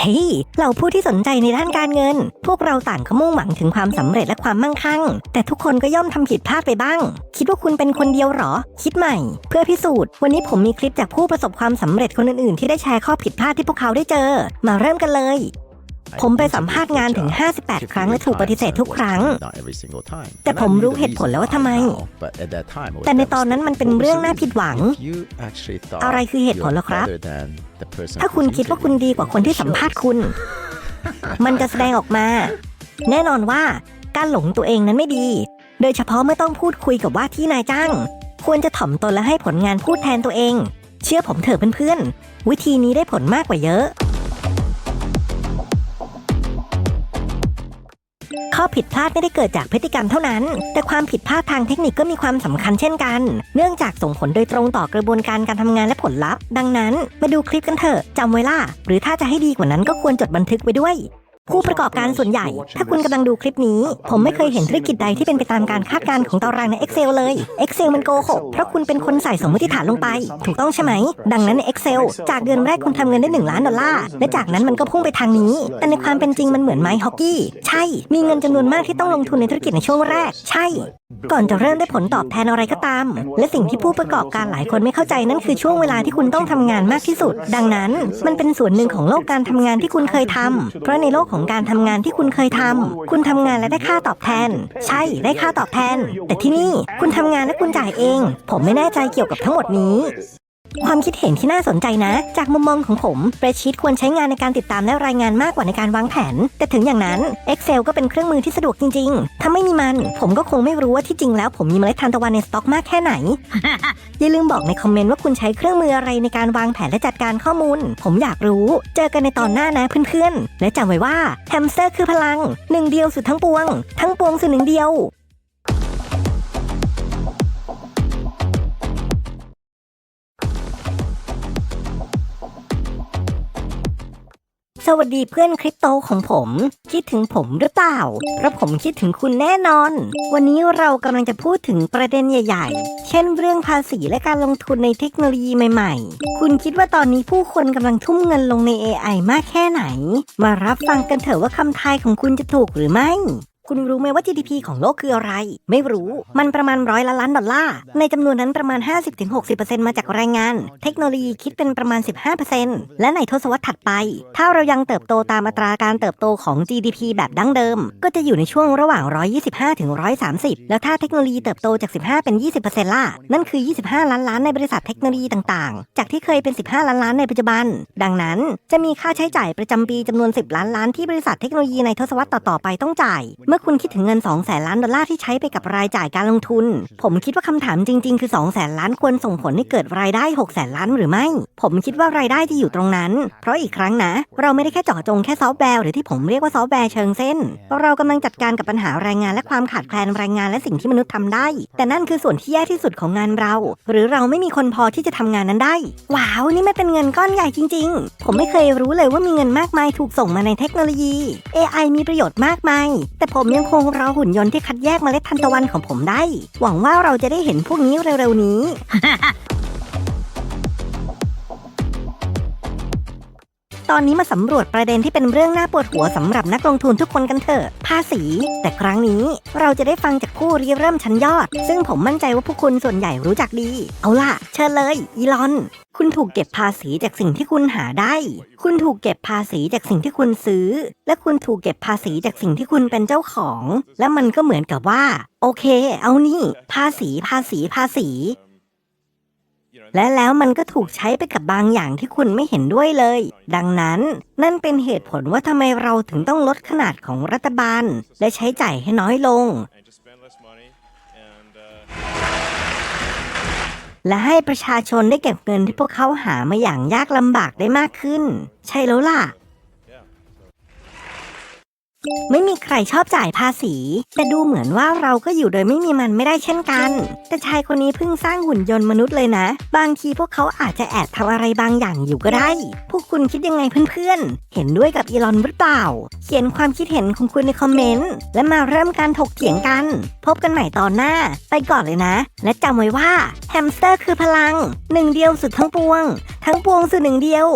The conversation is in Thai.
เฮ้ยเราผู้ที่สนใจในด้านการเงิน พวกเราต่างก็มุ่งหวังถึงความสำเร็จและความมั่งคั่ง แต่ทุกคนก็ย่อมทำผิดพลาดไปบ้าง คิดว่าคุณเป็นคนเดียวหรอ คิดใหม่ เพื่อพิสูจน์ วันนี้ผมมีคลิปจากผู้ประสบความสำเร็จคนอื่นๆ ที่ได้แชร์ข้อผิดพลาดที่พวกเขาได้เจอ มาเริ่มกันเลย ผมไปสัมภาษณ์งานถึง 58 ครั้งและถูกปฏิเสธทุกครั้ง แต่ผมรู้เหตุผลแล้วว่าทำไม แต่ในตอนนั้นมันเป็นเรื่องน่าผิดหวัง อะไรคือเหตุผลล่ะครับ ถ้าคุณคิดว่าคุณดีกว่าคนที่สัมภาษณ์คุณ มันจะแสดงออกมา แน่นอนว่าการหลงตัวเองนั้นไม่ดี โดยเฉพาะเมื่อต้องพูดคุยกับว่าที่นายจ้าง ควรจะถ่อมตนและให้ผลงานพูดแทนตัวเอง เชื่อผมเถอะเพื่อนๆวิธีนี้ได้ผลมากกว่าเยอะ ข้อผิดพลาดไม่ได้เกิดจากพฤติกรรมเท่านั้น แต่ความผิดพลาดทางเทคนิคก็มีความสำคัญเช่นกัน เนื่องจากส่งผลโดยตรงต่อกระบวนการการทำงานและผลลัพธ์ ดังนั้น มาดูคลิปกันเถอะจำไว้ล่ะหรือถ้าจะให้ดีกว่านั้นก็ควรจดบันทึกไว้ด้วย ผู้ประกอบการส่วนใหญ่ ถ้าคุณกำลังดูคลิปนี้ ผมไม่เคยเห็นธุรกิจใดที่เป็นไปตามการคาดการณ์ของตารางใน Excel เลย Excel มันโกหก เพราะคุณเป็นคนใส่สมมติฐานลงไป ถูกต้องใช่ไหม ดังนั้นใน Excel จากเดือนแรกคุณทำเงินได้ 1 ล้านดอลลาร์ และจากนั้นมันก็พุ่งไปทางนี้ แต่ในความเป็นจริงมันเหมือนไม้ฮอกกี้ ใช่ มีเงินจำนวนมากที่ต้องลงทุนในธุรกิจในช่วงแรก ใช่ ก่อนจะเริ่มได้ผลตอบแทนอะไรก็ตาม และสิ่งที่ผู้ประกอบการหลายคนไม่เข้าใจนั่นคือช่วงเวลาที่คุณต้องทำงานมากที่สุด ดังนั้น มันเป็นส่วนหนึ่งของโลกการทำงานที่คุณเคยทำเพราะในโลกของของการทำงานที่คุณเคยทำ คุณทำงานและได้ค่าตอบแทน ใช่ได้ค่าตอบแทน แต่ที่นี่คุณทำงานและคุณจ่ายเอง ผมไม่แน่ใจเกี่ยวกับทั้งหมดนี้ ความคิดเห็นที่น่าสนใจนะ จากมุมมองของผมเ r ร d ชีตควรใช้งานในการติดตามและรายงานมากกว่าในการวางแผน แต่ถึงอย่างนั้น Excel ก็เป็นเครื่องมือที่สะดวกจริง ๆ ถ้าไม่มีมัน ผมก็คงไม่รู้ว่าที่จริงแล้วผมมีเมล็ดทานตะวันในสต็อกมากแค่ไหน อย่าลืมบอกในคอมเมนต์ว่าคุณใช้เครื่องมืออะไรในการวางแผนและจัดการข้อมูล ผมอยากรู้ เจอกันในตอนหน้านะเพื่อนๆ และจำไว้ว่าแฮมสเตอร์คือพลังหนึ่งเดียวสุดทั้งปวง ทั้งปวงสุดหนึ่งเดียว สวัสดีเพื่อนคริปโตของผม คิดถึงผมหรือเปล่า เพราะผมคิดถึงคุณแน่นอน วันนี้เรากำลังจะพูดถึงประเด็นใหญ่ ๆ เช่นเรื่องภาษีและการลงทุนในเทคโนโลยีใหม่ ๆ คุณคิดว่าตอนนี้ผู้คนกำลังทุ่มเงินลงใน AI มากแค่ไหน มารับฟังกันเถอะว่าคำทายของคุณจะถูกหรือไม่ คุณรู้ไหมว่า GDP ของโลกคืออะไร ไม่รู้ มันประมาณร้อยละล้านดอลลาร์ ในจำนวนนั้นประมาณ 50-60%มาจากแรงงาน เทคโนโลยีคิดเป็นประมาณ 15%และในทศวรรษถัดไป ถ้าเรายังเติบโตตามอัตราการเติบโตของ GDP แบบดั้งเดิม ก็จะอยู่ในช่วงระหว่าง 125-130 แล้วถ้าเทคโนโลยีเติบโตจาก 15 เป็น 20%ล่ะ นั่นคือ 25 ล้านล้านในบริษัทเทคโนโลยีต่างๆ จากที่เคยเป็น 15 ล้านล้านในปัจจุบัน ดังนั้นจะมีค่าใช้จ่ายประจำปีจำนวน 10 ล้านล้านที่บริษัทเทคโนโลยีในทศวรรษต่อๆไปต้องจ่ายเมื่อื่อคุณคิดถึงเงิน2แสนล้านดอลลาร์ที่ใช้ไปกับรายจ่ายการลงทุน ผมคิดว่าคำถามจริง ๆ คือ2แสนล้านควรส่งผลให้เกิดรายได้6แสนล้านหรือไม่ ผมคิดว่ารายได้จะอยู่ตรงนั้น เพราะอีกครั้งนะ เราไม่ได้แค่เจาะจงแค่ซอฟต์แวร์หรือที่ผมเรียกว่าซอฟต์แวร์เชิงเส้นเรากำลังจัดการกับปัญหาแรงงานและความขาดแคลนแรงงานและสิ่งที่มนุษย์ทำได้ แต่นั่นคือส่วนที่แย่ที่สุดของงานเรา หรือเราไม่มีคนพอที่จะทำงานนั้นได้ ว้าว นี่ไมันเป็นเงินก้อนใหญ่จริง ๆ ผมไม่เคยรู้เลยว่ามีเงินมากมายถูกส่งมาในเทคโนโลยี AI มีประโยชน์มากมาย แต่ผมยังคงรอหุ่นยนต์ที่คัดแยกเมล็ดทันตะวันของผมได้ หวังว่าเราจะได้เห็นพวกนี้เร็วๆนี้ ตอนนี้มาสำรวจประเด็นที่เป็นเรื่องน่าปวดหัวสำหรับนักลงทุนทุกคนกันเถอะ ภาษี แต่ครั้งนี้เราจะได้ฟังจากผู้ริเริ่มชั้นยอด ซึ่งผมมั่นใจว่าผู้คุณส่วนใหญ่รู้จักดี เอาล่ะ เชิญเลย อีลอน คุณถูกเก็บภาษีจากสิ่งที่คุณหาได้ คุณถูกเก็บภาษีจากสิ่งที่คุณซื้อ และคุณถูกเก็บภาษีจากสิ่งที่คุณเป็นเจ้าของ และมันก็เหมือนกับว่า โอเค เอานี่ ภาษีภาษีภาษี และแล้วมันก็ถูกใช้ไปกับบางอย่างที่คุณไม่เห็นด้วยเลย ดังนั้นนั่นเป็นเหตุผลว่าทำไมเราถึงต้องลดขนาดของรัฐบาล และใช้จ่ายให้น้อยลง and to spend less money and uh, และให้ประชาชนได้เก็บเงินที่พวกเขาหามาอย่างยากลำบากได้มากขึ้น ใช่แล้วล่ะ ไม่มีใครชอบจ่ายภาษี แต่ดูเหมือนว่าเราก็อยู่โดยไม่มีมันไม่ได้เช่นกัน แต่ชายคนนี้เพิ่งสร้างหุ่นยนต์มนุษย์เลยนะ บางทีพวกเขาอาจจะแอบทำอะไรบางอย่างอยู่ก็ได้ พวกคุณคิดยังไงเพื่อนๆ เห็นด้วยกับอีลอนหรือเปล่า เขียนความคิดเห็นของคุณในคอมเมนต์ และมาเริ่มการถกเถียงกัน พบกันใหม่ตอนหน้า ไปก่อนเลยนะ และจำไว้ว่าแฮมสเตอร์คือพลัง หนึ่งเดียวสุดทั้งปวง ทั้งปวงสุดหนึ่งเดียว